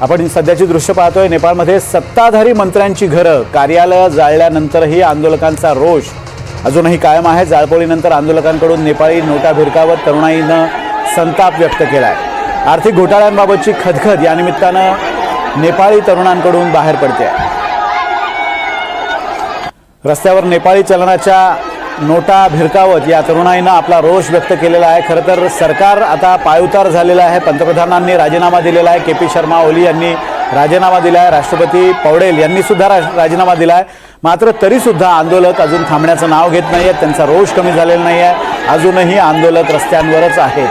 आपण सध्याची दृश्य पाहतोय नेपाळमध्ये सत्ताधारी मंत्र्यांची घरं कार्यालय जाळल्यानंतरही आंदोलकांचा रोष अजूनही कायम आहे. जाळपोळीनंतर आंदोलकांकडून नेपाळी नोटा भिरकावत तरुणाईनं संताप व्यक्त केला आहे आर्थिक घोटाळ्यांबाबतची खदखद या निमित्तानं नेपाळी तरुणांकडून बाहेर पडते रस्त्यावर नेपाळी चलनाच्या नोटा भिरकावत या तरुणाईनं आपला रोष व्यक्त केलेला आहे. खरं तर सरकार आता पायउतार झालेलं आहे. पंतप्रधानांनी राजीनामा दिलेला आहे. के पी शर्मा ओली यांनी राजीनामा दिला आहे. राष्ट्रपती पौडेल यांनीसुद्धा रा- राजीनामा दिला आहे. मात्र तरीसुद्धा आंदोलक अजून थांबण्याचं नाव घेत नाही आहेत त्यांचा रोष कमी झालेला नाही आहे अजूनही आंदोलक रस्त्यांवरच आहेत.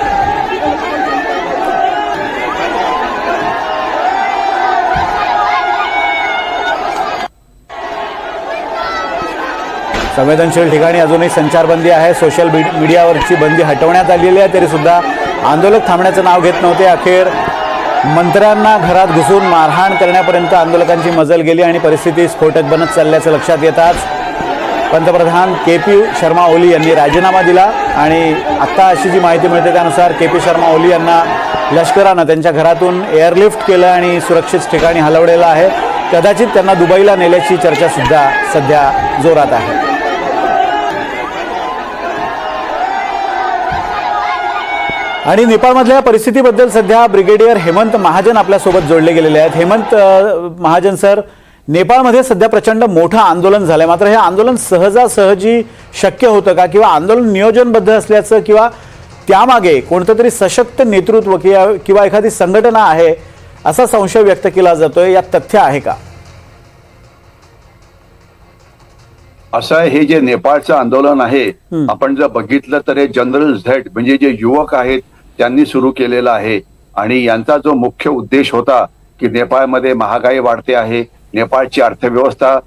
संवेदनशील ठिकाणी अजूनही संचारबंदी आहे. सोशल मीड- मीडियावरची बंदी हटवण्यात आलेली आहे. तरीसुद्धा आंदोलक थांबण्याचं नाव घेत नव्हते. अखेर मंत्र्यांना घरात घुसून मारहाण करण्यापर्यंत आंदोलकांची मजल गेली आणि परिस्थिती स्फोटक बनत चालल्याचं लक्षात येताच पंतप्रधान के पी शर्मा ओली यांनी राजीनामा दिला आणि आत्ता अशी जी माहिती मिळते त्यानुसार के पी शर्मा ओली यांना लष्करानं त्यांच्या घरातून एअरलिफ्ट केलं आणि सुरक्षित ठिकाणी हलवलेलं आहे. कदाचित त्यांना दुबईला नेल्याची चर्चासुद्धा सध्या जोरात आहे. आणि नेपाळमधल्या परिस्थितीबद्दल सध्या ब्रिगेडियर हेमंत महाजन आपल्यासोबत जोडले गेलेले आहेत. हेमंत महाजन सर नेपाळमध्ये सध्या प्रचंड मोठं आंदोलन झालंय. मात्र हे आंदोलन सहजासहजी शक्य होतं का? किंवा आंदोलन नियोजनबद्ध असल्याचं किंवा त्यामागे कोणतं तरी सशक्त नेतृत्व किंवा किंवा एखादी संघटना आहे असा संशय व्यक्त केला जातोय. यात तथ्य आहे का? असं हे जे नेपाळचं आंदोलन आहे आपण जर बघितलं तर हे जनरल झेड म्हणजे जे युवक आहेत त्यांनी सुरू केलेला आहे. आणि यांचा जो मुख्य उद्देश होता की नेपाळमध्ये महागाई वाढते आहे नेपाळची अर्थव्यवस्था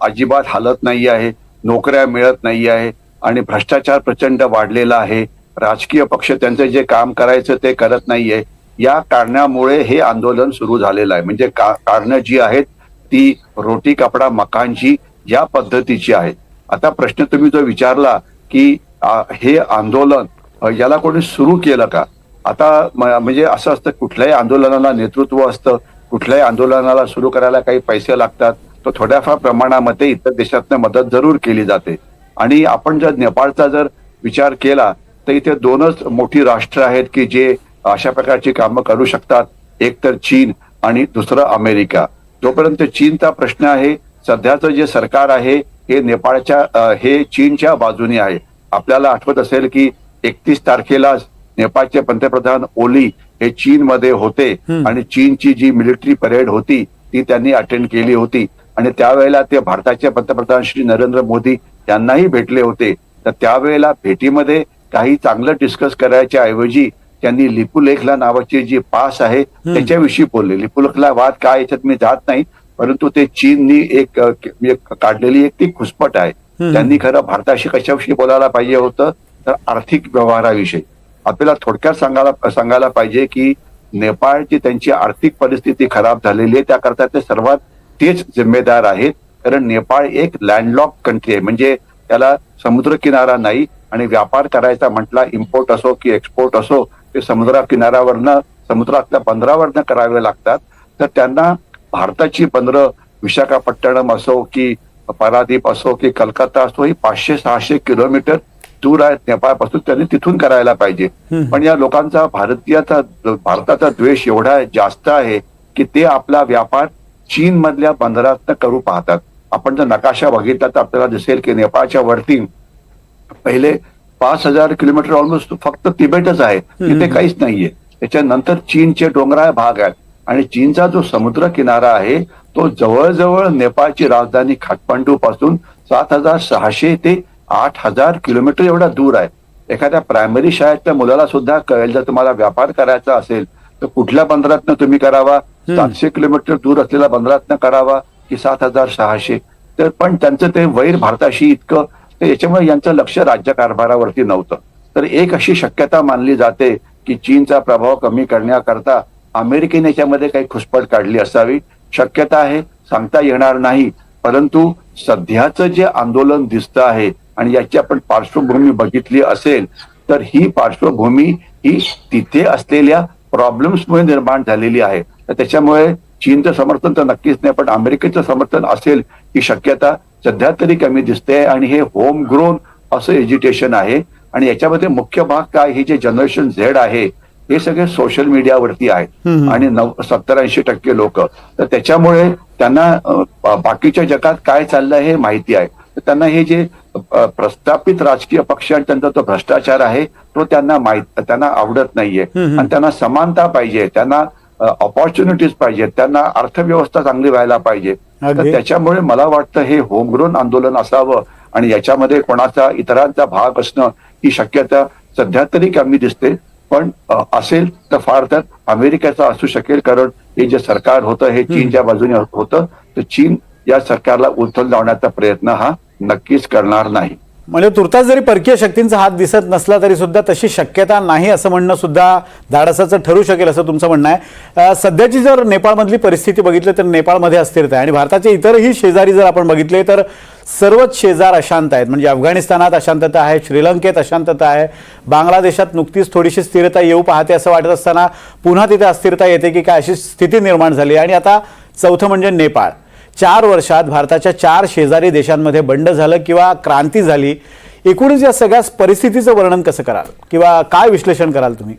अजिबात हालत नाही आहे नोकऱ्या मिळत नाही आहे आणि भ्रष्टाचार प्रचंड वाढलेला आहे. राजकीय पक्ष त्यांचं जे काम करायचं ते करत नाहीये. या कारणामुळे हे आंदोलन सुरू झालेलं आहे. म्हणजे का- कारणं जी आहेत ती रोटी कपडा मकानची या पद्धतीची आहेत. आता प्रश्न तुम्ही जो विचारला की आ, हे आंदोलन याला कोणी सुरू केलं का? आता म्हणजे असं असतं कुठल्याही आंदोलनाला नेतृत्व असतं कुठल्याही आंदोलनाला सुरू करायला काही पैसे लागतात तर थोड्याफार प्रमाणामध्ये इतर देशातनं मदत जरूर केली जाते. आणि आपण जर नेपाळचा जर विचार केला तर इथे दोनच मोठी राष्ट्र आहेत की जे अशा प्रकारची कामं करू शकतात. एक तर चीन आणि दुसरं अमेरिका. जोपर्यंत चीनचा प्रश्न आहे सध्याचं जे सरकार आहे हे नेपाळच्या हे चीनच्या बाजूने आहे. आपल्याला आठवत असेल की एकतीस तारखेला नेपाळचे पंतप्रधान ओली हे चीनमध्ये होते आणि चीनची जी मिलिटरी परेड होती ती त्यांनी अटेंड केली होती. आणि त्यावेळेला ते भारताचे पंतप्रधान श्री नरेंद्र मोदी यांनाही भेटले होते. तर त्यावेळेला भेटीमध्ये काही चांगलं डिस्कस करायच्या ऐवजी त्यांनी लिपुलेखला नावाची जी पास आहे त्याच्याविषयी बोलले. लिपुलेखला वाद काय याच्यात मी जात नाही परंतु ते चीननी एक काढलेली एक ती खुसपट आहे. त्यांनी खरं भारताशी कशाविषयी बोलायला पाहिजे होतं? तर आर्थिक व्यवहाराविषयी. आपल्याला थोडक्यात सांगायला सांगायला पाहिजे की नेपाळची त्यांची आर्थिक परिस्थिती खराब झालेली आहे. त्याकरता ते सर्वात तेच जिम्मेदार आहेत. कारण नेपाळ एक लँडलॉक कंट्री आहे. म्हणजे त्याला समुद्र किनारा नाही आणि व्यापार करायचा म्हटला इम्पोर्ट असो की एक्सपोर्ट असो ते समुद्र किनाऱ्यावरनं समुद्रातल्या बंदरावरनं करावे लागतात. तर त्यांना भारताची बंदरं विशाखापट्टणम असो की पारादीप असो की कलकत्ता असो ही पाचशे सहाशे किलोमीटर दूर आहेत नेपाळपासून त्यांनी तिथून करायला पाहिजे. पण या लोकांचा भारतीयाचा भारताचा द्वेष एवढा जास्त आहे की ते आपला व्यापार चीन मधल्या बंदरातनं करू पाहतात. आपण जर नकाशा बघितला तर आपल्याला दिसेल की नेपाळच्या वरती पहिले पाच हजार किलोमीटर ऑलमोस्ट फक्त तिबेटच आहे. तिथे काहीच नाहीये. त्याच्यानंतर चीनचे डोंगराळ भाग आहेत. आणि चीनचा जो समुद्र किनारा आहे तो जवळजवळ नेपाळची राजधानी खाटमांडू पासून सात हजार सहाशे ते आठ हजार किलोमीटर एवढा दूर आहे. एखाद्या प्रायमरी शाळेतल्या मुलाला सुद्धा कळेल जर तुम्हाला व्यापार करायचा असेल तर कुठल्या बंदरातनं तुम्ही करावा? सातशे किलोमीटर दूर असलेल्या बंदरातनं करावा की सात हजार सहाशे? तर पण त्यांचं ते वैर भारताशी इतकं तर याच्यामुळे यांचं लक्ष राज्यकारभारावरती नव्हतं. तर एक अशी शक्यता मानली जाते की चीनचा प्रभाव कमी करण्याकरता अमेरिकेने याच्यामध्ये काही खुसपट काढली असावी. शक्यता आहे सांगता येणार नाही. परंतु सध्याचं जे आंदोलन दिसतं आहे आणि याची आपण पार्श्वभूमी बघितली असेल तर ही पार्श्वभूमी ही तिथे असलेल्या प्रॉब्लेम्समुळे निर्माण झालेली आहे. तर त्याच्यामुळे चीनचं समर्थन तर नक्कीच नाही पण अमेरिकेचं समर्थन असेल ही शक्यता सध्या तरी कमी दिसते आणि हे होम ग्रोन असं एज्युटेशन आहे. आणि याच्यामध्ये मुख्य भाग काय हे जे जनरेशन झेड आहे हे सगळे सोशल मीडियावरती आहेत. आणि नव सत्तर ऐंशी टक्के लोक. तर त्याच्यामुळे त्यांना बाकीच्या जगात काय चाललंय हे माहिती आहे. तर त्यांना हे जे प्रस्थापित राजकीय पक्ष आणि त्यांचा तो भ्रष्टाचार आहे तो त्यांना माहीत त्यांना आवडत नाहीये. आणि त्यांना समानता पाहिजे त्यांना ऑपॉर्च्युनिटीज पाहिजेत त्यांना अर्थव्यवस्था चांगली व्हायला पाहिजे तर. त्याच्यामुळे मला वाटतं हे होमग्रोन आंदोलन असावं आणि याच्यामध्ये कोणाचा इतरांचा भाग असणं ही शक्यता सध्या तरी कमी दिसते पण असेल तर फार तर अमेरिकेचा असू शकेल कारण हे जे सरकार होतं हे चीनच्या बाजूने होतं तर चीन या सरकारला उचल लावण्याचा प्रयत्न हा नक्कीच करणार नाही. म्हणजे तुर्तास जरी परकीय शक्तींचा हात दिसत नसला तरी सुद्धा तशी शक्यता नाही असं म्हणणं सुद्धा धाडसाचं ठरू शकेल असं तुमचं म्हणणं आहे. सध्याची जर नेपाळमधली परिस्थिती बघितली तर नेपाळमध्ये अस्थिरता आहे आणि भारताचे इतरही शेजारी जर आपण बघितले तर सर्वच शेजार अशांत आहेत. म्हणजे अफगाणिस्तानात अशांतता आहे श्रीलंकेत अशांतता आहे बांगलादेशात नुकतीच थोडीशी स्थिरता येऊ पाहते असं वाटत असताना पुन्हा तिथे अस्थिरता येते की काय अशी स्थिती निर्माण झाली आणि आता चौथं म्हणजे नेपाळ. चार वर्षात भारताच्या चार शेजारी देशांमध्ये बंड झालं किंवा क्रांती झाली एकूणच या सगळ्या परिस्थितीचं वर्णन कसं कराल? किंवा काय विश्लेषण कराल तुम्ही?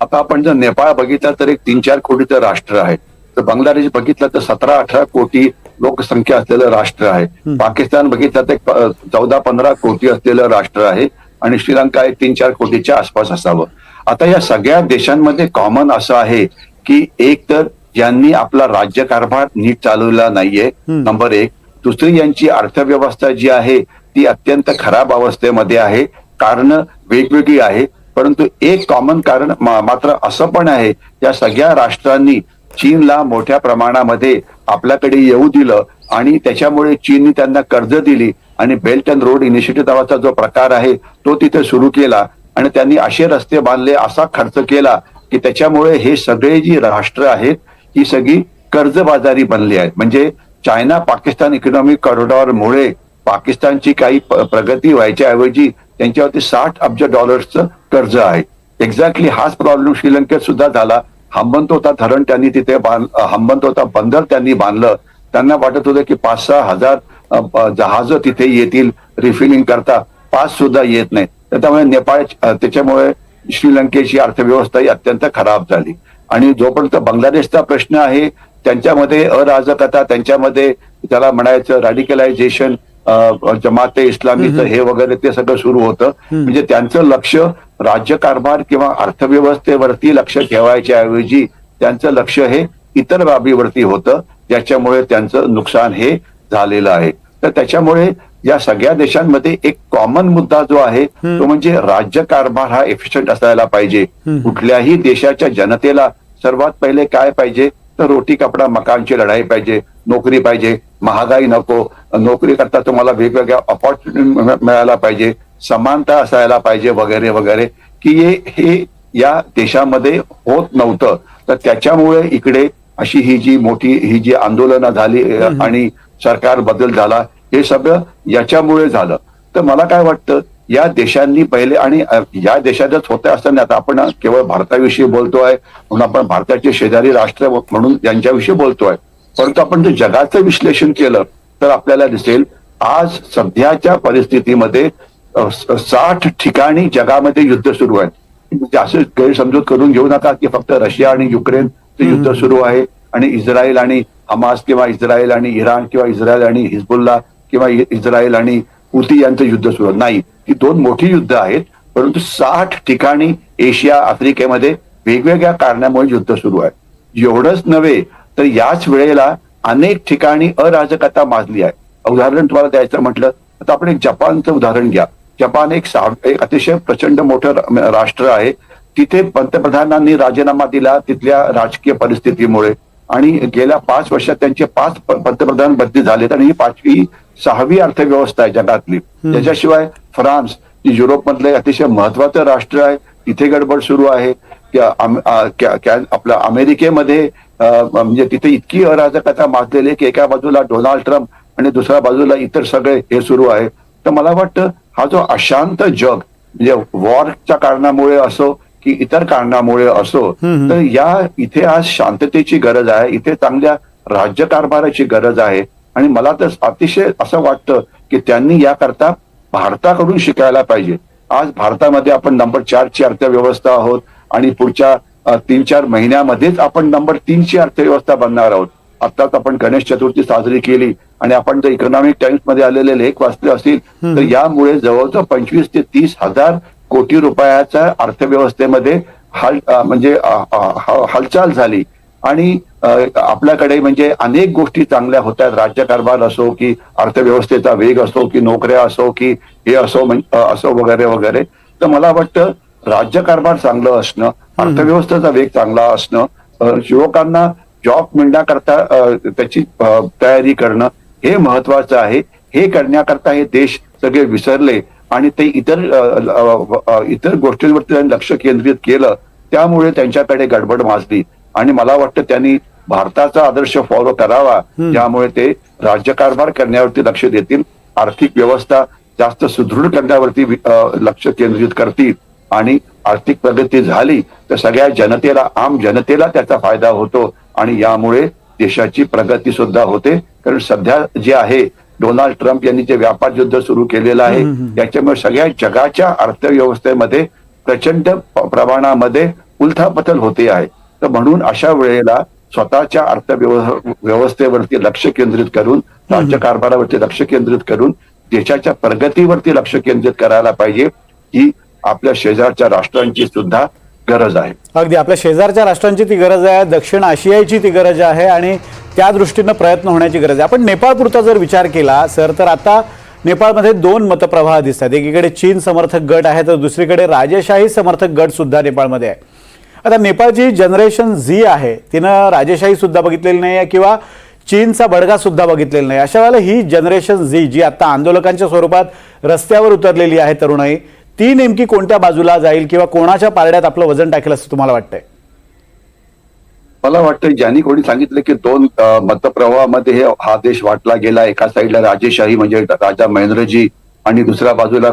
आता आपण जर नेपाळ बघितला तर एक तीन चार कोटीचं राष्ट्र आहे. तर बांगलादेश बघितलं तर सतरा अठरा कोटी लोकसंख्या असलेलं राष्ट्र आहे. पाकिस्तान बघितलं तर एक चौदा पंधरा कोटी असलेलं राष्ट्र आहे. आणि श्रीलंका एक तीन चार कोटीच्या आसपास असावं. आता या सगळ्या देशांमध्ये कॉमन असं आहे की एक तर ज्यांनी आपला राज्यकारभार नीट चालवला नाहीये. नंबर एक. दुसरी यांची अर्थव्यवस्था जी आहे ती अत्यंत खराब अवस्थेमध्ये आहे. कारण वेगवेगळी आहे परंतु एक कॉमन कारण मात्र असं पण आहे या सगळ्या राष्ट्रांनी चीनला मोठ्या प्रमाणामध्ये आपल्याकडे येऊ दिलं आणि त्याच्यामुळे चीननी त्यांना कर्ज दिली आणि बेल्ट अँड रोड इनिशिएटिव्ह नावाचा जो प्रकार आहे तो तिथे सुरू केला आणि त्यांनी असे रस्ते बांधले असा खर्च केला की त्याच्यामुळे हे सगळे जी राष्ट्र आहेत ही सगळी कर्जबाजारी बनली आहेत. म्हणजे चायना पाकिस्तान इकॉनॉमिक कॉरिडॉरमुळे पाकिस्तानची काही प्रगती व्हायच्या ऐवजी त्यांच्यावरती साठ अब्ज डॉलर्सचं कर्ज आहे. एक्झॅक्टली हाच प्रॉब्लेम श्रीलंकेत सुद्धा झाला. हंबनतोता धरण त्यांनी तिथे हंबनतोता बंदर त्यांनी बांधलं. त्यांना वाटत होतं की पाच सहा हजार जहाज तिथे येतील रिफिलिंग करता. पाच सुद्धा येत नाही त्यामुळे नेपाळ त्याच्यामुळे श्रीलंकेची अर्थव्यवस्था ही अत्यंत खराब झाली. आणि जोपर्यंत बांगलादेशचा प्रश्न आहे त्यांच्यामध्ये अराजकता त्यांच्यामध्ये त्याला म्हणायचं रॅडिकलायझेशन जमाते इस्लामीचं हे वगैरे ते सगळं सुरू होतं. म्हणजे त्यांचं लक्ष राज्यकारभार किंवा अर्थव्यवस्थेवरती लक्ष ठेवायच्या ऐवजी त्यांचं लक्ष हे इतर बाबीवरती होतं. ज्याच्यामुळे त्यांचं नुकसान हे झालेलं आहे. तर त्याच्यामुळे या सगळ्या देशांमध्ये एक कॉमन मुद्दा जो आहे तो म्हणजे राज्यकारभार हा एफिशियंट असायला पाहिजे. कुठल्याही देशाच्या जनतेला सर्वात पहिले काय पाहिजे? तर रोटी कपडा मकानची लढाई पाहिजे नोकरी पाहिजे. महागाई नको. नोकरी करता तुम्हाला वेगवेगळ्या ऑपॉर्च्युनिटी मिळायला पाहिजे. समानता असायला पाहिजे वगैरे वगैरे. की हे या देशामध्ये होत नव्हतं. तर त्याच्यामुळे इकडे अशी ही जी मोठी ही जी आंदोलनं झाली आणि सरकार बदल झाला हे सगळं याच्यामुळे झालं. तर मला काय वाटतं या देशांनी पहिले आणि या देशातच होतं असं नाही आता आपण केवळ भारताविषयी बोलतोय म्हणून आपण भारताचे शेजारी राष्ट्र म्हणून यांच्याविषयी बोलतोय परंतु आपण जर जगाचं विश्लेषण केलं तर आपल्याला दिसेल आज सध्याच्या परिस्थितीमध्ये साठ ठिकाणी जगामध्ये युद्ध सुरू आहे म्हणजे असं गैरसमजूत करून घेऊ नका की फक्त रशिया आणि युक्रेनचं युद्ध सुरू आहे आणि इस्रायल आणि हमास किंवा इस्रायल आणि इराण किंवा इस्रायल आणि हिजबुल्ला किंवा इस्रायल आणि हुती यांचं युद्ध सुरू नाही. ती दोन मोठी युद्ध आहेत परंतु साठ ठिकाणी एशिया आफ्रिकेमध्ये वेगवेगळ्या कारणामुळे युद्ध सुरू आहे. एवढंच नव्हे तर याच वेळेला अनेक ठिकाणी अराजकता माजली आहे. उदाहरण तुम्हाला द्यायचं म्हटलं तर आपण एक जपानचं उदाहरण घ्या. जपान एक एक अतिशय प्रचंड मोठं राष्ट्र आहे. तिथे पंतप्रधानांनी राजीनामा दिला तिथल्या राजकीय परिस्थितीमुळे. आणि गेल्या पाच वर्षात त्यांचे पाच पंतप्रधान बदली झालेत आणि ही पाचवी सहावी अर्थव्यवस्था आहे जगातली. त्याच्याशिवाय फ्रान्स जी युरोपमधलं एक अतिशय महत्वाचं राष्ट्र आहे तिथे गडबड सुरू आहे. आपल्या अमेरिकेमध्ये म्हणजे तिथे इतकी अराजकता माजलेली की एका बाजूला डोनाल्ड ट्रम्प आणि दुसऱ्या बाजूला इतर सगळे हे सुरू आहे. तर मला वाटतं हा जो अशांत जग म्हणजे वॉरच्या कारणामुळे असो की इतर कारणामुळे असो तर या इथे आज शांततेची गरज आहे इथे चांगल्या राज्यकारभाराची गरज आहे. आणि मला तर अतिशय असं वाटतं की त्यांनी याकरता भारताकडून शिकायला पाहिजे. आज भारतामध्ये आपण नंबर चारची अर्थव्यवस्था आहोत आणि पुढच्या तीन चार महिन्यामध्येच आपण नंबर तीनची अर्थव्यवस्था बनणार आहोत. आताच आपण गणेश चतुर्थी साजरी केली आणि आपण जर इकॉनॉमिक टाइम्समध्ये आलेले लेख वाचले असतील तर यामुळे जवळजवळ पंचवीस ते तीस हजार कोटी रुपयाच्या अर्थव्यवस्थेमध्ये हाल म्हणजे हालचाल झाली. आणि आपल्याकडे म्हणजे अनेक गोष्टी चांगल्या होत आहेत राज्यकारभार असो की अर्थव्यवस्थेचा वेग असो की नोकऱ्या असो की हे असो असो वगैरे वगैरे. तर मला वाटतं राज्यकारभार चांगलं असणं अर्थव्यवस्थेचा वेग चांगला असणं युवकांना जॉब मिळण्याकरता त्याची तयारी करणं हे महत्वाचं आहे. हे करण्याकरता हे देश सगळे विसरले आणि ते इतर इतर गोष्टींवरती त्यांनी लक्ष केंद्रित केलं त्यामुळे त्यांच्याकडे गडबड माजली. आणि मला वाटतं त्यांनी भारताचा आदर्श फॉलो करावा ज्यामुळे ते राज्यकारभार करण्यावरती लक्ष देतील आर्थिक व्यवस्था जास्त सुदृढ करण्यावरती लक्ष केंद्रित करतील आणि आर्थिक प्रगती झाली तर सगळ्या जनतेला आम जनतेला त्याचा फायदा होतो आणि यामुळे देशाची प्रगती सुद्धा होते. कारण सध्या जे आहे डोनाल्ड ट्रम्प यांनी जे व्यापार युद्ध सुरू केलेलं आहे त्याच्यामुळे सगळ्या जगाच्या अर्थव्यवस्थेमध्ये प्रचंड प्रमाणामध्ये उलथापतल होते आहे. तर म्हणून अशा वेळेला स्वतःच्या अर्थव्यव- व्यवस्थेवरती लक्ष केंद्रित करून राज्यकारभारावरती लक्ष केंद्रित करून देशाच्या प्रगतीवरती लक्ष केंद्रित करायला पाहिजे ही आपल्या शेजारच्या राष्ट्रांची सुद्धा गरज आहे. अगदी. आपल्या शेजारच्या राष्ट्रांची ती गरज आहे दक्षिण आशियाची ती गरज आहे आणि त्या दृष्टीनं प्रयत्न होण्याची गरज आहे. आपण नेपाळपुरता जर विचार केला सर तर आता नेपाळमध्ये दोन मतप्रवाह दिसतात. एकीकडे चीन समर्थक गट आहे तर दुसरीकडे राजेशाही समर्थक गट सुद्धा नेपाळमध्ये आहे. आता नेपाळची जनरेशन झी आहे तिनं राजेशाही सुद्धा बघितलेली नाही आहे किंवा चीनचा बडगा सुद्धा बघितलेला नाही अशा वेळेला ही जनरेशन झी जी आता आंदोलकांच्या स्वरूपात रस्त्यावर उतरलेली आहे तरुणाई ती नेमकी कोणत्या बाजूला जाईल किंवा कोणाच्या पारड्यात आपलं वजन टाकेल असं तुम्हाला वाटतंय? मला वाटतं ज्यांनी कोणी सांगितलं की दोन मतप्रवाहामध्ये हे हा देश वाटला गेला एका साईडला राजेशाही म्हणजे राजा महेंद्रजी आणि दुसऱ्या बाजूला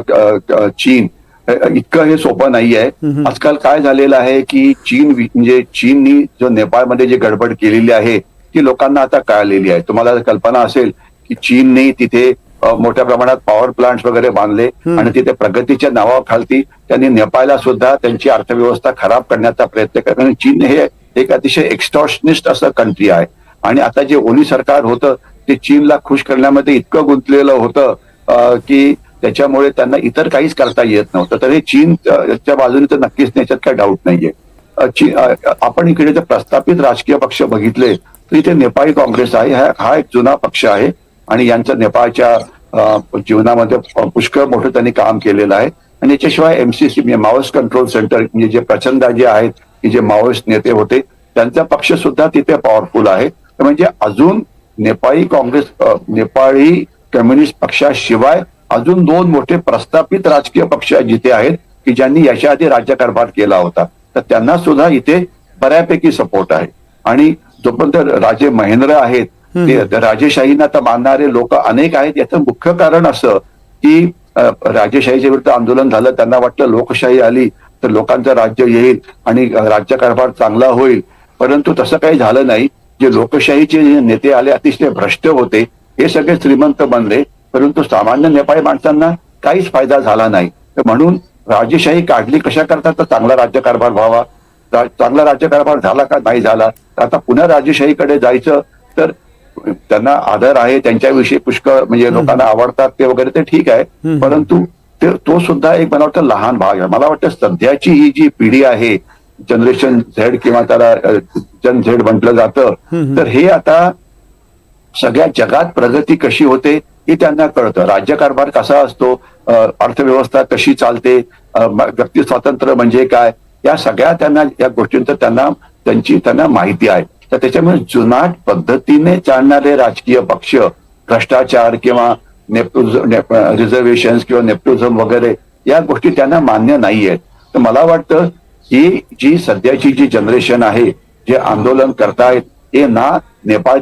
चीन इतकं हे सोपं नाही आहे आजकाल काय झालेलं आहे की चीन म्हणजे चीननी जो नेपाळमध्ये जी गडबड केलेली आहे ती लोकांना आता कळलेली आहे. तुम्हाला कल्पना असेल की चीनने तिथे मोठ्या प्रमाणात पॉवर प्लांट्स वगैरे बांधले आणि तिथे प्रगतीच्या नावाखालती त्यांनी नेपाळला सुद्धा त्यांची अर्थव्यवस्था खराब करण्याचा प्रयत्न केला. कारण चीन हे एक अतिशय एक्स्टॉशनिस्ट असं कंट्री आहे. आणि आता जे ओली सरकार होतं ते चीनला खुश करण्यामध्ये इतकं गुंतलेलं होतं की त्याच्यामुळे त्यांना इतर काहीच करता येत नव्हतं. तर हे चीन च्या बाजूने तर नक्कीच त्याच्यात काही डाऊट नाहीये. आपण इकडे जर प्रस्थापित राजकीय पक्ष बघितले तर इथे नेपाळी काँग्रेस आहे हा एक जुना पक्ष आहे आणि यांचं नेपाळच्या जीवनामध्ये पुष्कळ मोठं त्यांनी काम केलेलं आहे. आणि याच्याशिवाय एमसीसी म्हणजे माओस कंट्रोल सेंटर म्हणजे जे प्रचंड जे आहेत की जे माओइस्ट नेते होते त्यांचा पक्ष सुद्धा तिथे पॉवरफुल आहे. तर म्हणजे अजून नेपाळी काँग्रेस नेपाळी कम्युनिस्ट पक्षाशिवाय अजून दोन मोठे प्रस्थापित राजकीय पक्ष जिथे आहेत की ज्यांनी याच्या आधी राज्यकारभार केला होता. तर त्यांना सुद्धा इथे बऱ्यापैकी सपोर्ट आहे. आणि जोपर्यंत राजे महेंद्र आहेत ते राजेशाहीना तर मानणारे लोक अनेक आहेत. याचं मुख्य कारण असं की राजेशाहीच्या विरुद्ध आंदोलन झालं त्यांना वाटलं लोकशाही आली तर लोकांचं राज्य येईल आणि राज्यकारभार चांगला होईल. परंतु तसं काही झालं नाही. जे लोकशाहीचे नेते आले अतिशय भ्रष्ट होते हे सगळे श्रीमंत बनले. परंतु सामान्य नेपाळी माणसांना काहीच फायदा झाला नाही. तर म्हणून राजेशाही काढली कशा करता तर चांगला राज्यकारभार व्हावा. चांगला राज्यकारभार झाला का? नाही झाला. तर आता पुन्हा राजेशाहीकडे जायचं. तर त्यांना आदर आहे. त्यांच्याविषयी पुष्कळ म्हणजे लोकांना आवडतात ते वगैरे ते ठीक आहे. परंतु ते तो सुद्धा एक मला वाटतं लहान भाग आहे. मला वाटतं सध्याची ही जी पिढी आहे जनरेशन झेड किंवा त्याला जन झेड म्हटलं जातं. तर हे आता सगळ्या जगात प्रगती कशी होते? हे त्यांना कळतं. राज्यकारभार कसा असतो? अर्थव्यवस्था कशी चालते? व्यक्ती स्वातंत्र्य म्हणजे काय? या सगळ्या त्यांना या गोष्टींचं त्यांना त्यांची त्यांना माहिती आहे. तर त्याच्यामुळे जुनाट पद्धतीने चालणारे राजकीय पक्ष भ्रष्टाचार किंवा रिझर्वेशन किंवा नेप्टुझम वगैरे या गोष्टी त्यांना मान्य नाही आहेत तर मला वाटतं ही जी सध्याची जी जनरेशन आहे जे आंदोलन करतायत हे ना नेपाळ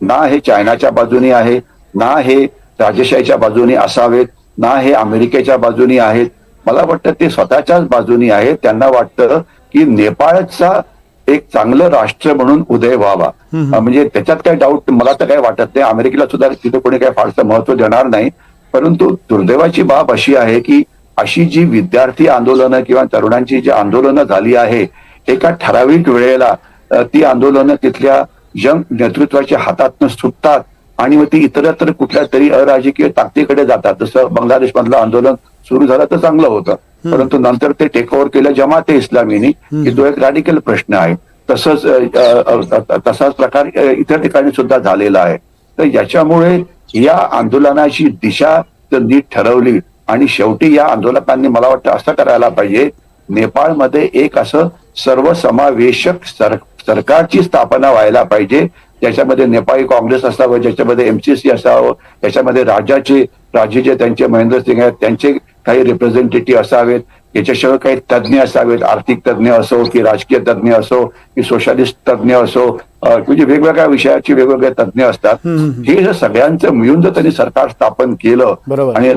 ना हे चायनाच्या बाजूने आहे ना हे राजेशाहीच्या बाजूने असावेत ना हे अमेरिकेच्या बाजूने आहेत. मला वाटतं ते स्वतःच्याच बाजूनी आहे त्यांना वाटतं की नेपाळचा एक चांगलं राष्ट्र म्हणून उदय व्हावा. म्हणजे त्याच्यात काही डाऊट मला तर काही वाटत नाही. अमेरिकेला सुद्धा तिथे कोणी काही फारसं महत्त्व देणार नाही. परंतु दुर्दैवाची बाब अशी आहे की अशी जी विद्यार्थी आंदोलनं किंवा तरुणांची जी आंदोलनं झाली आहे एका ठराविक वेळेला ती आंदोलनं तिथल्या यंग नेतृत्वाच्या हातातनं सुटतात. आणि मग ती इतरत्र कुठल्या तरी अराजकीय ताकदीकडे जातात. जसं बांगलादेश मधलं आंदोलन सुरू झालं तर चांगलं होतं. परंतु नंतर ते टेक ओव्हर केलं जमात इस्लामीनी की तो एक रॅडिकल प्रश्न आहे. तसंच तसाच प्रकार इतर ठिकाणी सुद्धा झालेला आहे. तर याच्यामुळे या आंदोलनाची दिशा नीट ठरवली आणि शेवटी या आंदोलकांनी मला वाटतं असं करायला पाहिजे नेपाळमध्ये एक असं सर्वसमावेशक सर सरकारची स्थापना व्हायला पाहिजे ज्याच्यामध्ये नेपाळी काँग्रेस असावं ज्याच्यामध्ये एमसीसी असावं याच्यामध्ये राज्याचे राज्य जे त्यांचे महेंद्र सिंग आहेत त्यांचे काही रिप्रेझेंटेटिव्ह असावेत याच्याशिवाय काही तज्ज्ञ असावेत आर्थिक तज्ज्ञ असो की राजकीय तज्ज्ञ असो की सोशलिस्ट तज्ज्ञ असो म्हणजे वेगवेगळ्या विषयाचे वेगवेगळे तज्ज्ञ असतात. हे जर सगळ्यांचं मिळून जर त्यांनी सरकार स्थापन केलं. आणि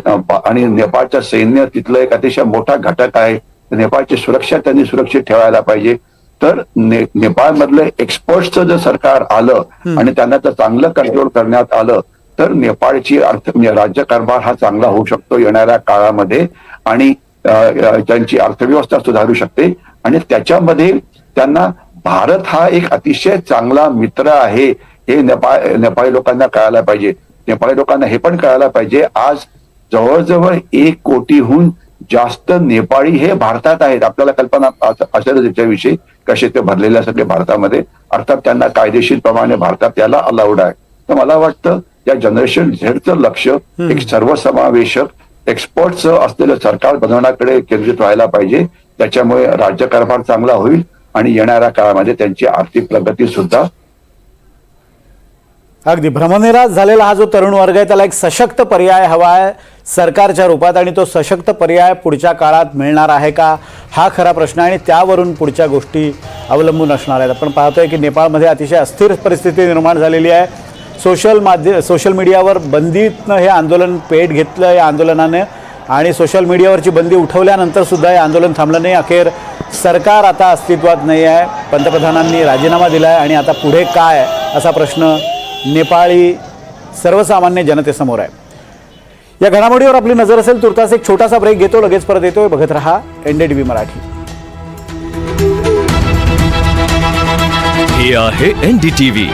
आणि नेपाळचं सैन्य तिथलं एक अतिशय मोठा घटक आहे नेपाळची सुरक्षा त्यांनी सुरक्षित ठेवायला पाहिजे. तर ने, नेपाळमधलं एक्सपर्टचं जर सरकार आलं आणि त्यांना जर चांगलं कंट्रोल करण्यात आलं तर नेपाळची अर्थ म्हणजे राज्यकारभार हा चांगला होऊ शकतो येणाऱ्या काळामध्ये आणि त्यांची अर्थव्यवस्था सुधारू शकते. आणि त्याच्यामध्ये त्यांना भारत हा एक अतिशय चांगला मित्र आहे हे नेपाळ नेपाळी लोकांना कळायला पाहिजे. नेपाळी लोकांना हे पण कळायला पाहिजे आज जवळजवळ एक कोटीहून जास्त नेपाळी हे भारतात आहेत. आपल्याला कल्पना अस- असेल त्याच्याविषयी कसे ते भरलेले सगळे भारतामध्ये. अर्थात त्यांना कायदेशीर प्रमाणे भारतात याला अलाउड आहे. तर मला वाटतं या जनरेशन झेडचं लक्ष एक सर्वसमावेशक एक्सपर्टचं असलेलं सरकार बनवण्याकडे केंद्रित व्हायला पाहिजे. त्याच्यामुळे राज्यकारभार चांगला होईल आणि येणाऱ्या काळामध्ये त्यांची आर्थिक प्रगती सुद्धा अगदी भ्रमनिराश झालेला हा जो तरुण वर्ग आहे त्याला एक सशक्त पर्याय हवा आहे सरकारच्या रूपात आणि तो सशक्त पर्याय पुढच्या काळात मिळणार आहे का? हा खरा प्रश्न आहे आणि त्यावरून पुढच्या गोष्टी अवलंबून असणार आहेत. आपण पाहतोय की नेपाळमध्ये अतिशय अस्थिर परिस्थिती निर्माण झालेली आहे. सोशल माध्य सोशल मीडियावर बंदीतनं हे आंदोलन पेट घेतलं या आंदोलनाने आणि सोशल मीडियावरची बंदी उठवल्यानंतरसुद्धा हे आंदोलन थांबलं नाही. अखेर सरकार आता अस्तित्वात नाही आहे. पंतप्रधानांनी राजीनामा दिला आहे आणि आता पुढे काय असा प्रश्न नेपाळी सर्वसामान्य जनतेसमोर आहे. या घडामोडीवर आपली नजर असेल तुर्तास एक छोटासा ब्रेक घेतो लगेच परत येतोय. बघत रहा एनडीटीव्ही मराठी. हे आहे एनडीटीव्ही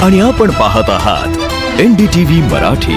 आणि आपण पाहत आहात एनडीटीव्ही मराठी.